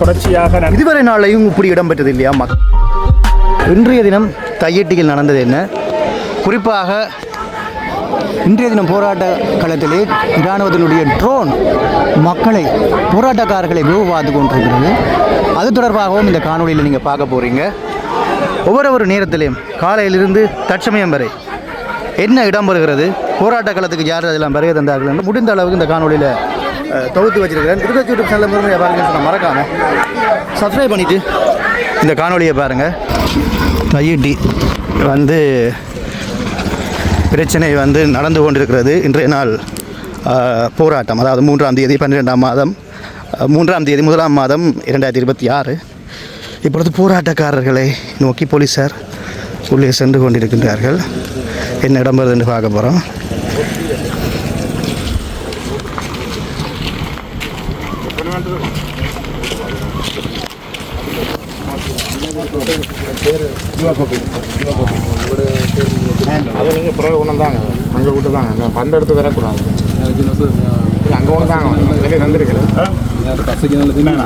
தொடர்ச்சியாக இதுவரை நாளையும் இப்படி இடம்பெற்றது இல்லையா மக் இன்றைய தினம் தையட்டியில் நடந்தது என்ன? குறிப்பாக இன்றைய தினம் போராட்ட களத்திலே இராணுவத்தினுடைய ட்ரோன் மக்களை போராட்டக்காரர்களை வேவு பார்த்து கொண்டிருக்கிறது அது தொடர்பாகவும் இந்த காணொலியில் நீங்கள் பார்க்க போகிறீங்க ஒவ்வொரு ஒரு நேரத்திலையும் காலையிலிருந்து தற்சமயம் வரை என்ன இடம் பெறுகிறது போராட்ட களத்துக்கு யார் அதெல்லாம் வருகை தந்தார்கள் என்று முடிந்த அளவுக்கு இந்த காணொலியில் தொகுத்து வச்சிருக்கிறேன். திருப்பதி யூடியூப் சேனல் முழுமையாக பாருங்கன்னு சொன்ன மறக்காம. சப்ஸ்கிரைப் பண்ணிவிட்டு இந்த காணொலியை பாருங்கள் கையீட்டி வந்து பிரச்சனை வந்து நடந்து கொண்டிருக்கிறது. இன்றைய நாள் போராட்டம். அதாவது மூன்றாம் தேதி பன்னிரெண்டாம் மாதம் மூன்றாம் தேதி முதலாம் மாதம் இரண்டாயிரத்தி இருபத்தி ஆறு. இப்பொழுது போராட்டக்காரர்களை நோக்கி போலீஸார் உள்ளே சென்று கொண்டிருக்கின்றார்கள். என்ன இடம்பெறுது என்று பார்க்க போகிறோம் அது நீங்கள் பிறகு ஒன்று தாங்க. அங்கே எடுத்து தரக்கூடாது அங்கே தாங்க வெளியே தந்துருக்கிறேன்.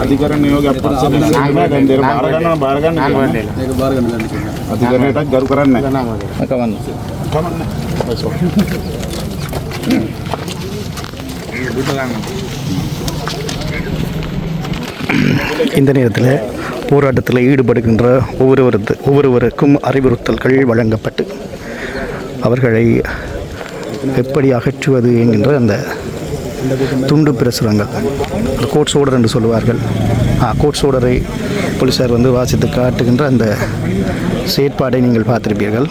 அதிகாரம் அதிகாரம் జరుగుతారని కమన్ కమన్ இந்த நேரத்தில் போராட்டத்தில் ஈடுபடுகின்ற ஒவ்வொருவரது ஒவ்வொருவருக்கும் அறிவுறுத்தல்கள் வழங்கப்பட்டு அவர்களை எப்படி அகற்றுவது என்கின்ற அந்த துண்டு பிரசுரங்கள் கோட்ஸ் ஓடர் என்று சொல்லுவார்கள். கோட்ஸ் ஓடரை போலீஸார் வந்து வாசித்து காட்டுகின்ற அந்த செயற்பாடை நீங்கள் பார்த்திருப்பீர்கள்.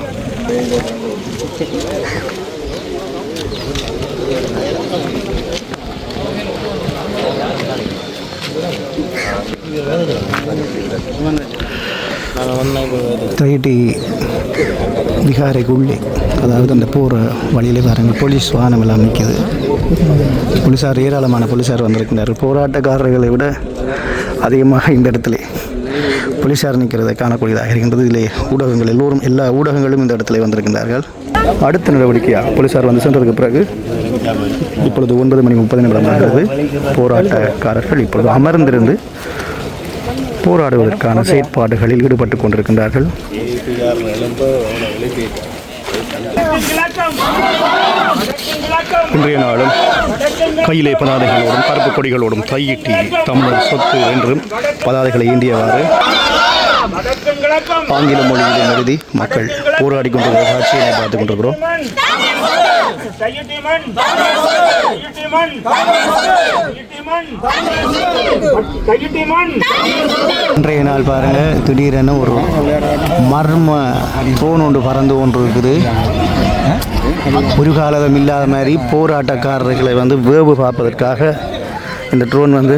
தைட்டி விகாரைக்கு உள்ளே அதாவது அந்த போகிற வழியில் பாருங்கள் போலீஸ் வாகனம் எல்லாம் நிற்கிது போலீஸார் ஏராளமான போலீஸார் வந்திருக்கிறார் போராட்டக்காரர்களை விட அதிகமாக இந்த இடத்துல போலீஸார் நிற்கிறதை காணக்கூடியதாக இருக்கின்றது இதிலே ஊடகங்கள் எல்லோரும் எல்லா ஊடகங்களும் இந்த இடத்துல வந்திருக்கின்றார்கள் அடுத்த நடவடிக்கையாக போலீஸார் வந்து சென்றதுக்கு பிறகு இப்பொழுது ஒன்பது மணி முப்பது நிமிடம் ஆகிறது போராட்டக்காரர்கள் இப்பொழுது அமர்ந்திருந்து போராடுவதற்கான செயற்பாடுகளில் ஈடுபட்டு கொண்டிருக்கின்றார்கள். இன்றைய நாளும் கையிலே பதாதைகளோடும் கருப்பு கொடிகளோடும் கையிட்டி தமிழர் சொத்து என்றும் பதாதைகளை ஏந்தியவாறு ஆங்கில மொழியிலும் எழுதி மக்கள் போராடி கொண்டிருக்கிற காட்சியை பார்த்துக் கொண்டிருக்கிறோம். இன்றைய நாள் பாருங்க திடீரென ஒரு மர்ம ட்ரோன் ஒன்று பறந்து ஒன்று இருக்குது ஒரு காலதம் இல்லாத மாதிரி போராட்டக்காரர்களை வந்து வேவு பார்ப்பதற்காக இந்த ட்ரோன் வந்து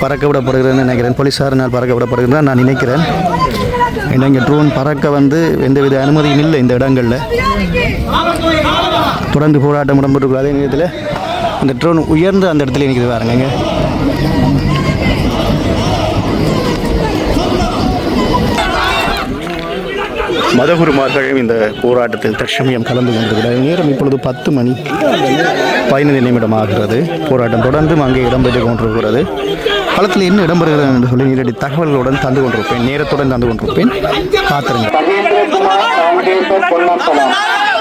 பறக்க விடப்படுகிறதுன்னு நினைக்கிறேன். போலீஸாரினால் பறக்க விடப்படுகிறதுன்னு நான் நினைக்கிறேன். ஏன்னா இங்கே ட்ரோன் பறக்க வந்து எந்தவித அனுமதியும் இல்லை இந்த இடங்களில். தொடர்ந்து போராட்டம் இடம்பெற்று அதே நேரத்தில் அந்த ட்ரோன் உயர்ந்து அந்த இடத்துல நிற்கிது பாருங்க மதகுருமார்கள் இந்த போராட்டத்தில் தற்சமயம் கலந்து கொண்டிருக்கிறார். நேரம் இப்பொழுது பத்து மணி பதினைந்து நிமிடம் ஆகிறது போராட்டம் தொடர்ந்தும் அங்கே இடம்பெற்று கொண்டிருக்கிறது. களத்தில் என்ன இடம்பெறுகிறது என்று சொல்லி நேரடி தகவல்களுடன் தந்து கொண்டிருப்பேன். நேரத்துடன் தந்து கொண்டிருப்பேன். காத்திருங்கள்.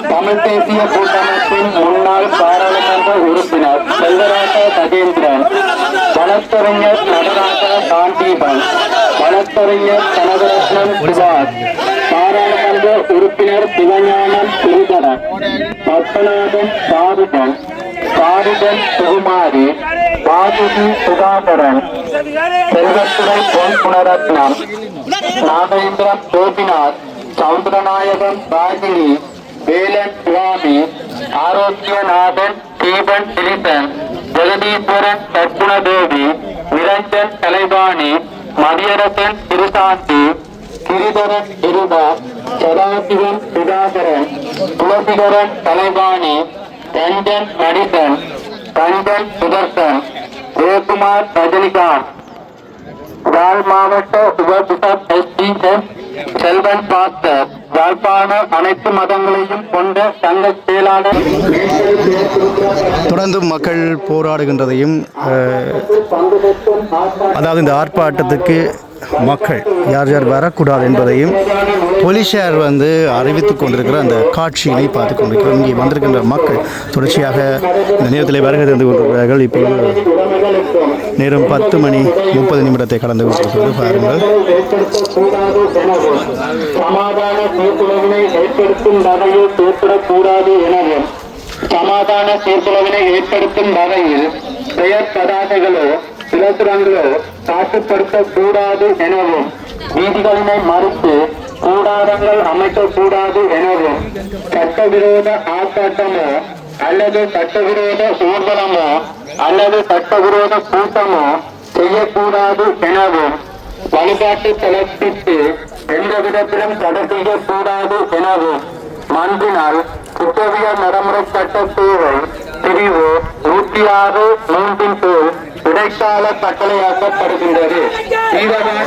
தமிழ் தேசிய கூட்டமைப்பின் முன்னாள் பாராளுமன்ற உறுப்பினர் செல்வராஜ கஜேந்திரன் வழக்கறிஞர் நடராஜ காந்தீபன் வழக்கறிஞர் கனகரத்னம் சுபாஷ் பாராளுமன்ற உறுப்பினர் சிவஞானம் ஸ்ரீதரன் பத்மநாதன் சாருதன் சாருதன் சுகுமாரி பாதுகி சுதாகரன் செல்வத்துறை பொன் புனரத்னம் நாகேந்திரம் கோபிநாத் சௌந்தரநாயகன் பாகினி வேலன் சுவாமி ஆரோக்கியநாதன் தீபன் திலிசன் ஜெகதீஸ்வரன் சர்க்குணதேவி நிரஞ்சன் தலைவாணி மதியரசன் திருசாந்தி கிரிதரன் இருபா சதாசிவன் சுதாகரன் துளசிகரன் தலைவாணி ரஞ்சன் மணிசன் ரஞ்சன் சுதர்சன் ஜெயக்குமார் ரஜினிகாந்த். யாழ் மாவட்ட உபபிஷப் எஸ்டிஎஸ் செல்வன் பாஸ்டர். யாழ்ப்பாண அனைத்து மதங்களையும் கொண்ட சங்க செயலாளர் தொடர்ந்து மக்கள் போராடுகின்றதையும் அதாவது இந்த ஆர்ப்பாட்டத்துக்கு மக்கள் யார் யார் வரக்கூடாது என்பதையும் போலீஸார் வந்து அறிவித்துக் கொண்டிருக்கிற அந்த காட்சியினை பார்த்து கொண்டிருக்கிறோம். இங்கே வந்திருக்கின்ற மக்கள் தொடர்ச்சியாக இந்த நேரத்தில் வருகை தந்து கொண்டிருக்கிறார்கள். இப்பொழுது நேரம் பத்து மணி முப்பது நிமிடத்தை கடந்து கொண்டிருக்கிறது. பாருங்கள். சமாதான சீர்குலைவினை ஏற்படுத்தும் வகையில் செயற்படக்கூடாது எனவும் சமாதான சீர்குலைவினை ஏற்படுத்தும் வகையில் பெயர் பதாதைகளோ பிரசுரங்களோ காட்டுப்படுத்தக்கூடாது எனவும் வீதிகளினை மறுத்து கூடாரங்கள் அமைக்கக்கூடாது எனவும் சட்டவிரோத ஆர்ப்பாட்டமோ அல்லது சட்டவிரோத ஊர்வலமோ அல்லது சட்டவிரோத கூட்டமோ செய்யக்கூடாது எனவும் வழிபாட்டு தளத்திற்கு எந்த விதத்திலும் தடை செய்யக்கூடாது எனவும் மன்றினால் குற்றவியல் நடைமுறை சட்ட சேவை பிரிவு நூற்றி ஆறு மூன்றின் போல் இடைக்கால கட்டளையாக்கப்படுகின்றது. தீவிரவாத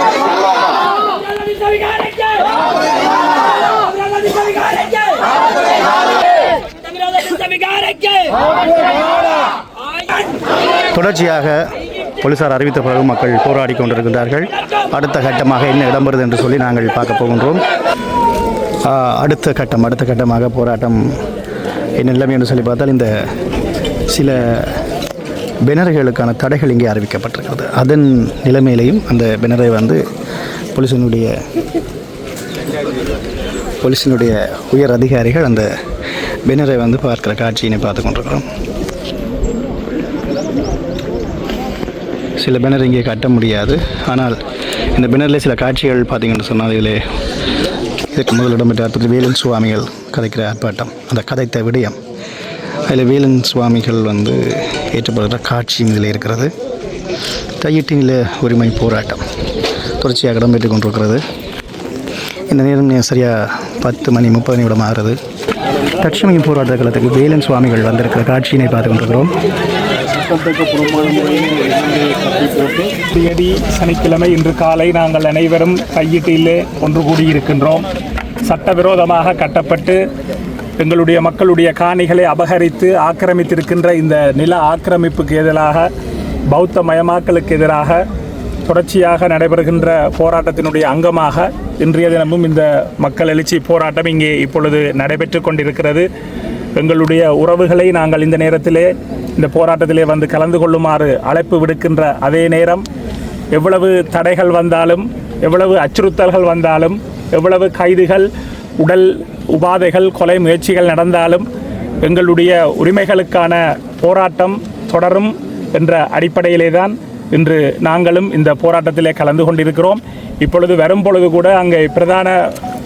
தொடர்ச்சியாக போலீசார் அறிவித்த பிறகு மக்கள் போராடி கொண்டிருக்கின்றார்கள். அடுத்த கட்டமாக என்ன இடம்பெறுது என்று சொல்லி நாங்கள் பார்க்க போகின்றோம். அடுத்த கட்டம் அடுத்த கட்டமாக போராட்டம் என்ன நிலைமை என்று சொல்லி பார்த்தால் இந்த சில பெனர்களுக்கான தடைகள் இங்கே அறிவிக்கப்பட்டிருக்கிறது. அதன் நிலைமையிலையும் அந்த பெனரை வந்து போலீசினுடைய போலீசினுடைய உயர் அதிகாரிகள் அந்த பெனரை வந்து பார்க்கிற காட்சியினை பார்த்து கொண்டிருக்கிறோம். சில பேனர் இங்கே கட்ட முடியாது. ஆனால் இந்த பேனரில் சில காட்சிகள் பார்த்தீங்கன்னு சொன்னால் இதில் இதுக்கு முதல் இடம்பெற்ற அற்புத வேலன் சுவாமிகள் கதைக்கிற ஆர்ப்பாட்டம். அந்த கதைத்த விடயம். அதில் வேலன் சுவாமிகள் வந்து ஏற்றப்படுகிற காட்சியும் இதில் இருக்கிறது. கையீட்டினில் உரிமை போராட்டம் தொடர்ச்சியாக இடம்பெற்று கொண்டிருக்கிறது. இந்த நேரம் சரியாக பத்து மணி முப்பது நிமிடம் ஆகிறது. தட்சமையின் போராட்ட காலத்துக்கு வேலன் சுவாமிகள் வந்திருக்கிற காட்சியினை பார்த்து கொண்டிருக்கிறோம். சட்டத்துக்கு புறம்பான முறையில் போட்டு தேதி சனிக்கிழமை இன்று காலை நாங்கள் அனைவரும் கையீட்டிலே ஒன்று கூடியிருக்கின்றோம். சட்டவிரோதமாக கட்டப்பட்டு எங்களுடைய மக்களுடைய காணிகளை அபகரித்து ஆக்கிரமித்திருக்கின்ற இந்த நில ஆக்கிரமிப்புக்கு எதிராக பௌத்த மயமாக்கலுக்கு எதிராக தொடர்ச்சியாக நடைபெறுகின்ற போராட்டத்தினுடைய அங்கமாக இன்றைய தினமும் இந்த மக்கள் எழுச்சி போராட்டம் இங்கே இப்பொழுது நடைபெற்று கொண்டிருக்கிறது. எங்களுடைய உறவுகளை நாங்கள் இந்த நேரத்திலே இந்த போராட்டத்திலே வந்து கலந்து கொள்ளுமாறு அழைப்பு விடுக்கின்ற அதே நேரம் எவ்வளவு தடைகள் வந்தாலும் எவ்வளவு அச்சுறுத்தல்கள் வந்தாலும் எவ்வளவு கைதுகள் உடல் உபாதைகள் கொலை முயற்சிகள் நடந்தாலும் எங்களுடைய உரிமைகளுக்கான போராட்டம் தொடரும் என்ற அடிப்படையிலே தான் இன்று நாங்களும் இந்த போராட்டத்திலே கலந்து கொண்டிருக்கிறோம். இப்பொழுது வரும் பொழுது கூட அங்கே பிரதான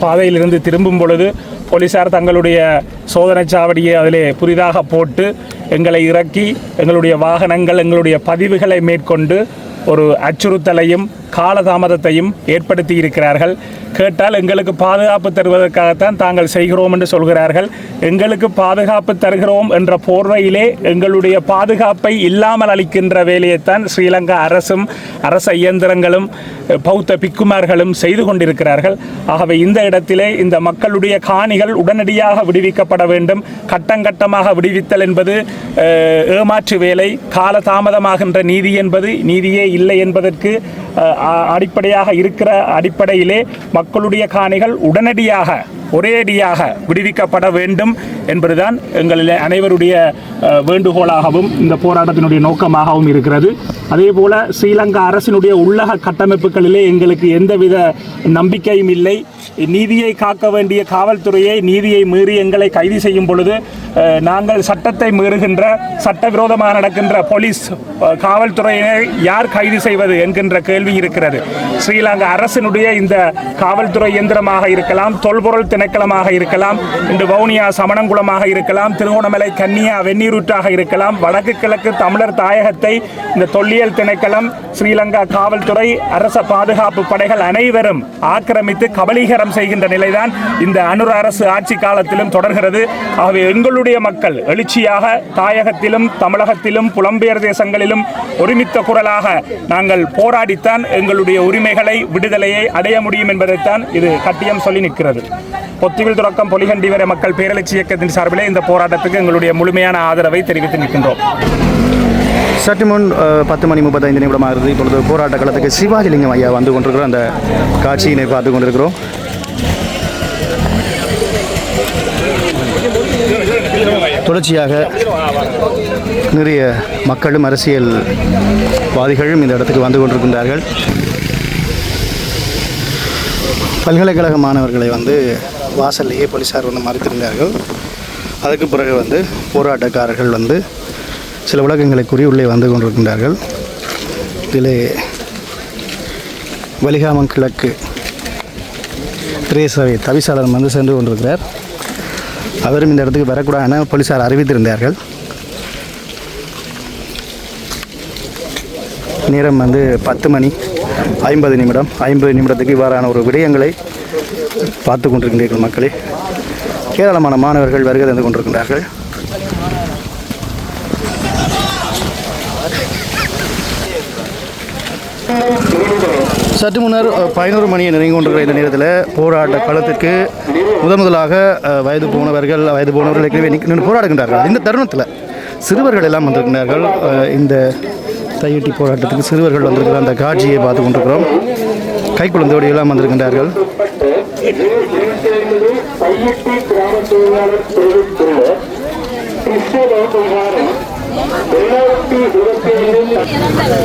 பாதையிலிருந்து திரும்பும் பொழுது போலீஸார் தங்களுடைய சோதனை சாவடியை அதிலே புதிதாக போட்டு எங்களை இறக்கி எங்களுடைய வாகனங்கள் எங்களுடைய பதிவுகளை மேற்கொண்டு ஒரு அச்சுறுத்தலையும் காலதாமதத்தையும் ஏற்படுத்தி இருக்கிறார்கள் கேட்டால் எங்களுக்கு பாதுகாப்பு தருவதற்காகத்தான் தாங்கள் செய்கிறோம் என்று சொல்கிறார்கள். எங்களுக்கு பாதுகாப்பு தருகிறோம் என்ற போர்வையிலே எங்களுடைய பாதுகாப்பை இல்லாமல் அளிக்கின்ற வேலையைத்தான் ஸ்ரீலங்கா அரசும் அரச இயந்திரங்களும் பௌத்த பிக்குமார்களும் செய்து கொண்டிருக்கிறார்கள். ஆகவே இந்த இடத்திலே இந்த மக்களுடைய காணிகள் உடனடியாக விடுவிக்கப்பட வேண்டும். கட்டங்கட்டமாக விடுவித்தல் என்பது ஏமாற்று வேலை. காலதாமதமாகின்ற நீதி என்பது நீதியே இல்லை என்பதற்கு அடிப்படையாக இருக்கிற அடிப்படையிலே மக்களுடைய காணிகள் உடனடியாக ஒரேடியாக விடுவிக்கப்பட வேண்டும் என்பதுதான் எங்களில் அனைவருடைய வேண்டுகோளாகவும் இந்த போராட்டத்தினுடைய நோக்கமாகவும் இருக்கிறது. அதே போல ஸ்ரீலங்கா அரசினுடைய உள்ளக கட்டமைப்புகளிலே எங்களுக்கு எந்தவித நம்பிக்கையும் இல்லை. நீதியை காக்க வேண்டிய காவல்துறையை நீதியை மீறி எங்களை கைது செய்யும் பொழுது நாங்கள் சட்டத்தை மீறுகின்ற சட்டவிரோதமாக நடக்கின்ற போலீஸ் காவல்துறையினை யார் கைது செய்வது என்கின்ற கேள்வி இருக்கிறது. ஸ்ரீலங்கா அரசினுடைய இந்த காவல்துறை இயந்திரமாக இருக்கலாம் தொல்பொருள் திணைக்களமாக இருக்கலாம் இன்று வவுனியா சமணங்குளமாக இருக்கலாம் திருகோணமலை கன்னியா வெந்நீரூற்றாக இருக்கலாம் வடக்கு கிழக்கு தமிழர் தாயகத்தை இந்த தொல்லியல் திணைக்களம் ஸ்ரீலங்கா காவல்துறை அரச பாதுகாப்பு படைகள் அனைவரும் ஆக்கிரமித்து கபலீகரம் செய்கின்ற நிலைதான் இந்த அனுர அரசு ஆட்சி காலத்திலும் தொடர்கிறது. ஆகவே எங்களுடைய மக்கள் எழுச்சியாக தாயகத்திலும் தமிழகத்திலும் புலம்பெயர் தேசங்களிலும் ஒருமித்த குரலாக நாங்கள் போராடித்தான் எங்களுடைய உரிமைகளை விடுதலையை அடைய முடியும் என்பதைத்தான் இது கட்டியம் சொல்லி நிற்கிறது. பொத்திவில் தொடக்கம் பொலிகண்டி வரை மக்கள் பேரழிச்சி இயக்கத்தின் சார்பிலே இந்த போராட்டத்துக்கு எங்களுடைய முழுமையான ஆதரவை தெரிவித்து நிற்கின்றோம். சற்று முன் பத்து மணி முப்பத்தைந்து ஆகுது. இப்பொழுது போராட்ட களத்துக்கு சிவாஜிலிங்கம் ஐயா வந்து கொண்டிருக்கிறோம் அந்த காட்சியினை பார்த்து கொண்டிருக்கிறோம். தொடர்ச்சியாக நிறைய மக்களும் அரசியல்வாதிகளும் இந்த இடத்துக்கு வந்து கொண்டிருக்கின்றார்கள். பல்கலைக்கழக மாணவர்களை வந்து வாசல்லையே போலீஸார் வந்து மறைத்திருந்தார்கள். அதுக்கு பிறகு வந்து போராட்டக்காரர்கள் வந்து சில உலகங்களை கூறி உள்ளே வந்து கொண்டிருக்கின்றார்கள். இதிலே வலிகாமம் கிழக்கு பிரேசவை தவிசாளர் வந்து சென்று கொண்டிருக்கிறார். அவரும் இந்த இடத்துக்கு வரக்கூடாது என போலீஸார் அறிவித்திருந்தார்கள். நேரம் வந்து பத்து மணி ஐம்பது நிமிடம் ஐம்பது நிமிடத்துக்கு இவ்வாறான ஒரு விடயங்களை பார்த்து கொண்டிருக்கின்றீர்கள் மக்களே. ஏராளமான மாணவர்கள் வருகை தந்து கொண்டிருக்கின்றார்கள். சற்று முன்னர் பதினோரு மணியை நெருங்கி கொண்டிருக்கிற இந்த நேரத்தில் போராட்ட களத்துக்கு முதன் முதலாக வயது போனவர்கள் வயது போனவர்கள் ஏற்கனவே போராடுகின்றார்கள். இந்த தருணத்தில் சிறுவர்கள் எல்லாம் வந்திருக்கின்றார்கள். இந்த தையட்டி போராட்டத்துக்கு சிறுவர்கள் வந்திருக்கிற அந்த காட்சியை பார்த்து கொண்டிருக்கிறோம். கைக்குழந்தையோடு எல்லாம் வந்திருக்கின்றார்கள்.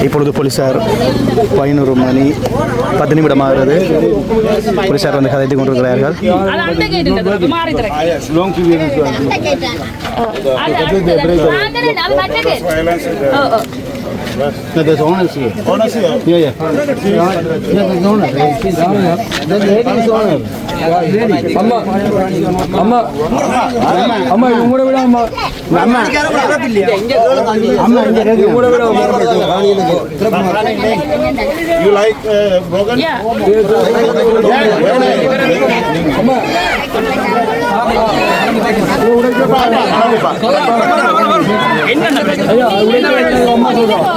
இப்பொழுது போலீசார் பதினோரு மணி பத்து நிமிடம் ஆகிறது போலீசார் வந்து கதைத்து கொண்டிருக்கிறார்கள். அது No, there's owners here. Owners here? Yeah, yeah. Yeah, there's owners. There's owners. The lady is owner. like என்ன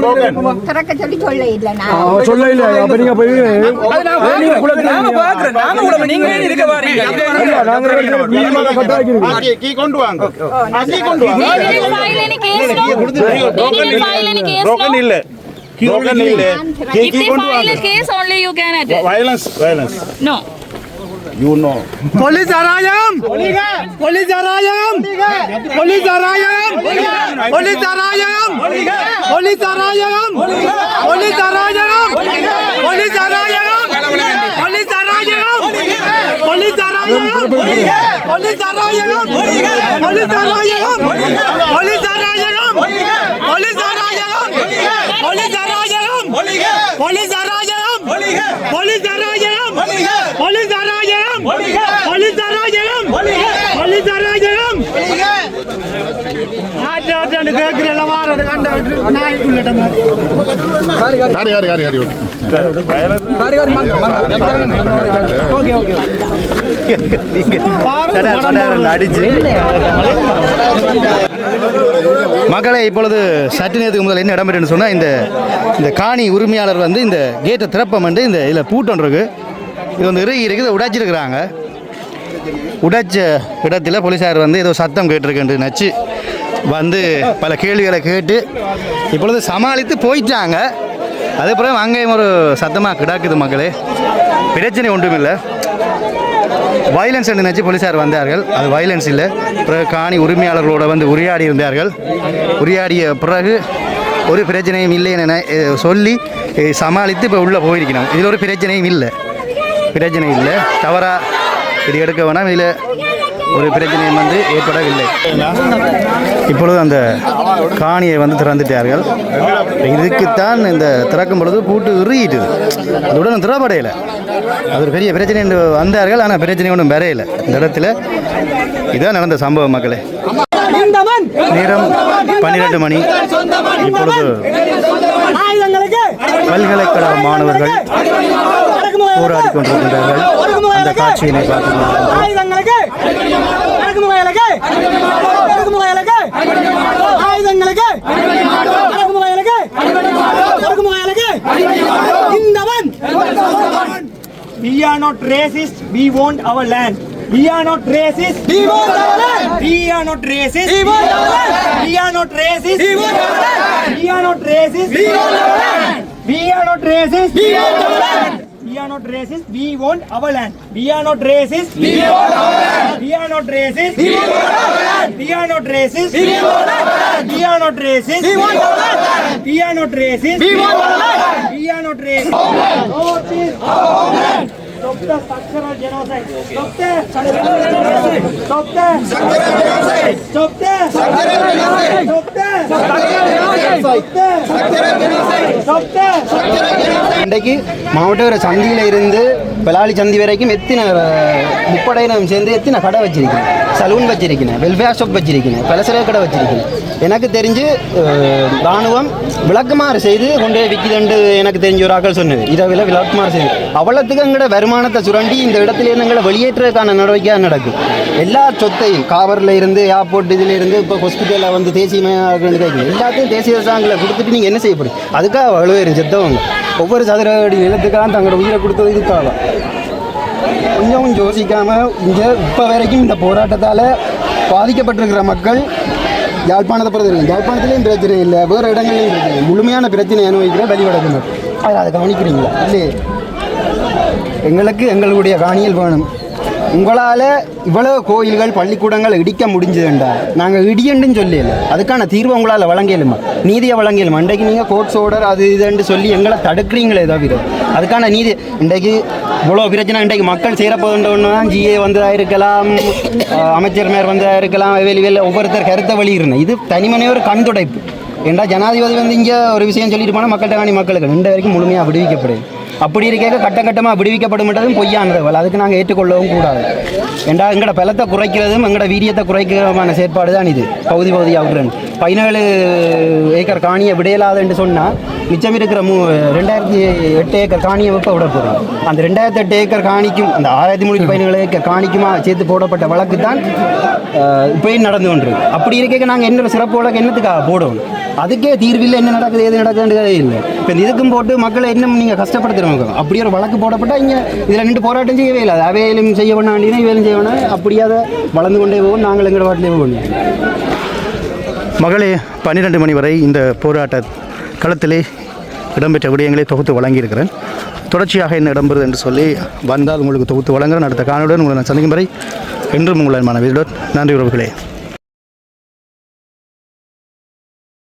broken broken violence violence No. You know police அராஜகம் போலீஸ் அராஜகம் போலீஸ் அராஜகம் போலீஸ் அராஜகம் போலீஸ் அராஜகம் போலீஸ் அராஜகம் police அராஜகம் police அராஜகம் police அராஜகம் போலீஸ் அராஜகம் போலீஸ் அராஜகம் போலீஸ் அராஜகம் போலீஸ் அராஜகம் போலீஸ் அராஜகம் போலீஸ் அராஜகம் போலீஸ் அராஜகம் போலீஸ் போலீஸ் அராஜகம் போலீஸ் அராஜகம் ஆட்டு ஆட்டு கேட்கிறேன் வாரம். கண்ட நாய்க்குள்ளட்ட யார் யார் யார் யார் அடிச்சு மக்களை இப்பொழுது சற்று நேரத்துக்கு முதல்ல என்ன இடம்பெற்றுன்னு சொன்னால் இந்த இந்த காணி உரிமையாளர் வந்து இந்த கேட்டை திறப்பம் வந்து இந்த இதில் பூட்டம் இருக்கு. இது வந்து இறுகி இருக்குது உடைச்சிருக்கிறாங்க. உடைச்ச இடத்துல போலீஸார் வந்து ஏதோ சத்தம் கேட்டிருக்குன்னு நச்சு வந்து பல கேள்விகளை கேட்டு இப்பொழுது சமாளித்து போயிட்டாங்க. அதுக்கப்புறம் அங்கேயும் ஒரு சத்தமாக கிடக்குது மக்களே. பிரச்சனை ஒன்றுமில்லை. வயலன்ஸ் என்று நினச்சி போலீஸார் வந்தார்கள். அது வயலன்ஸ் இல்லை. பிறகு காணி உரிமையாளர்களோட வந்து உரையாடி இருந்தார்கள். உரையாடிய பிறகு ஒரு பிரச்சனையும் இல்லை என சொல்லி சமாளித்து இப்போ உள்ளே போயிருக்கணும் இதில் ஒரு பிரச்சனையும் இல்லை. பிரச்சனை இல்லை. தவறாக இது எடுக்க வேணாம். இதில் ஒரு பிரச்சனையும் வந்து ஏற்படவில்லை. இப்பொழுது அந்த காணியை வந்து திறந்துட்டார்கள். இதுக்குத்தான் இந்த திறக்கும் பொழுது பூட்டு இறுகிட்டுது அதுடன் திறப்படையலை அது ஒரு பெரிய பிரச்சனை என்று வந்தார்கள். ஆனால் பிரச்சனை ஒன்றும் வரையலை. இந்த இடத்துல இதான் நடந்த சம்பவம் மக்களே. நேரம் பன்னிரெண்டு மணி. இப்பொழுது பல்கலைக்கழக மாணவர்கள் போராடி கொண்டிருக்கின்றார்கள் அந்த காட்சியினை We are not racist, we want our land. We are not racist. We want our land. We are not racist. We want our land. We are not racist. We want our land. We are not racist. We want our land. We are not racist. We want our land. Not racist. We want our land. We are not racist. We want our land. We are not racist. We want our land. We are not racist. We want our land. We are not racist. We want our land. We are not racist. We want our land. We are not racist. North is our homeland. Stop the structural genocide. Stop the structural genocide. Stop the structural genocide. Stop the structural genocide. Stop the structural genocide. Stop the structural genocide. Stop the structural genocide. இன்றைக்கு மாவட்ட சந்தியில் இருந்து பலாலி சந்தி வரைக்கும் எத்தனை அஹ், முப்படையினம் சேர்ந்து எத்தனை கடை வச்சிருக்கேன் சலூன் வச்சிருக்கேன் வெல்ஃபேர் ஷாப் வச்சிருக்கேன் பலசர கடை வச்சிருக்கேன் எனக்கு தெரிஞ்சு ராணுவம் விளக்குமாறு செய்து கொண்டே விற்கிதுண்டு எனக்கு தெரிஞ்ச ஒரு ஆக்கள் சொன்னது. இரவில் விளக்குமாறு செய்து. அவ்வளோத்துக்கு எங்களோட வருமானத்தை சுரண்டி இந்த இடத்துல எங்களை வெளியேற்றுறதுக்கான நடவடிக்கையாக நடக்கும் எல்லா சொத்தையும் காவரில் இருந்து ஏர்போர்ட் இதில் இருந்து இப்போ ஹாஸ்பிட்டலில் வந்து தேசியமாக எல்லாத்தையும் தேசிய சாங்கில் கொடுத்துட்டு நீங்கள் என்ன செய்யப்படும் அதுக்காக வலுவேறும் செத்தவங்க. ஒவ்வொரு சதுர அடி நிலத்துக்காக தங்களோட உயிரை கொடுத்தது இதுக்காக. கொஞ்சம் யோசிக்காமல் இங்கே இப்போ வரைக்கும் இந்த போராட்டத்தால் பாதிக்கப்பட்டிருக்கிற மக்கள் யாழ்ப்பாணத்தை பிரச்சனை வரைக்கும் யாழ்ப்பாணத்துலேயும் பிரச்சனை இல்லை வேறு இடங்கள்லையும் பிரச்சனை முழுமையான பிரச்சனை அனுபவிக்கிற வெளிவடக்கு மக்கள் அதை அதை கவனிக்கிறீங்களா? இல்லையே. எங்களுக்கு எங்களுடைய காணியல் வேணும். உங்களால் இவ்வளவு கோயில்கள் பள்ளிக்கூடங்கள் இடிக்க முடிஞ்சதுண்டா? நாங்கள் இடியண்டுன்னு சொல்லல அதுக்கான தீர்வு உங்களால் வழங்கலுமா நீதியை வழங்கலுமா இன்றைக்கு நீங்கள் கோர்ட்ஸ் ஆர்டர் அது இதுன்னு சொல்லி எங்களை தடுக்கிறீங்களே தவிர அதுக்கான நீதி இன்றைக்கு இவ்வளோ பிரச்சனை இன்றைக்கு மக்கள் சேரப்போகின்றவன்னு தான் ஜிஏ வந்ததாக இருக்கலாம் அமைச்சர் மேயர் வந்ததாக இருக்கலாம் வெளி வெளியில் ஒவ்வொருத்தர் கருத்தை வெளியிடணும் இது தனிமனே ஒரு கண் துடைப்பு ஏண்டா ஜனாதிபதி வந்து இங்கே ஒரு விஷயம் சொல்லிட்டு போனால் மக்கள்கிட்ட காணி மக்களுக்கு. ரெண்டு வரைக்கும் முழுமையாக விடுவிக்கப்படுது. அப்படி இருக்க கட்ட கட்டமாக விடுவிக்கப்படும்ன்றதும் பொய்யானது. போல அதுக்கு நாங்கள் ஏற்றுக்கொள்ளவும் கூடாது. ஏண்டா எங்களோட பலத்தை குறைக்கிறதும் எங்களோட வீரியத்தை குறைக்கிறதுமான செயற்பாடு தான் இது. பகுதி பகுதி அவுட்ரன் பதினேழு ஏக்கர் காணியை விடையலாதுன்னு சொன்னால் மிச்சம் இருக்கிற மூ ரெண்டாயிரத்தி எட்டு ஏக்கர் காணியை வைப்ப விட போகிறோம் அந்த ரெண்டாயிரத்தி எட்டு ஏக்கர் காணிக்கும் அந்த ஆயிரத்தி முன்னூற்றி பதினேழு ஏக்கர் காணிக்குமா சேர்த்து போடப்பட்ட வழக்கு தான் இப்போயும் நடந்து கொண்டு அப்படி இருக்க நாங்கள் என்ன சிறப்பு வழக்கு என்னத்துக்காக போடுவோம்? அதுக்கே தீர்வில் என்ன நடக்குது எது நடக்குதுன்றதே இல்லை இப்போ இதுக்கும் போட்டு மக்களை இன்னும் நீங்கள் கஷ்டப்படுத்துறவங்க அப்படி ஒரு வழக்கு போடப்பட்டால் இங்கே இதில் நின்று போராட்டம் செய்யவே இல்லை. அவையிலும் செய்ய பண்ண வேண்டியது இவையிலும் செய்ய வேணாம். அப்படியே அதை வளர்ந்து கொண்டே போவோம் நாங்கள் எங்களோட வாட்டிலே போவோம் மகளே பன்னிரெண்டு மணி வரை இந்த போராட்ட களத்திலே இடம்பெற்ற விடயங்களை தொகுத்து வழங்கியிருக்கிறேன். தொடர்ச்சியாக என்ன இடம்பெறுது என்று சொல்லி வந்தால் உங்களுக்கு தொகுத்து வழங்குகிறேன் அடுத்த காணொலியுடன் உங்களை நான் சந்திக்கும் வரை என்றும் உங்களை மனவியுடன் நன்றி உறவுகளே.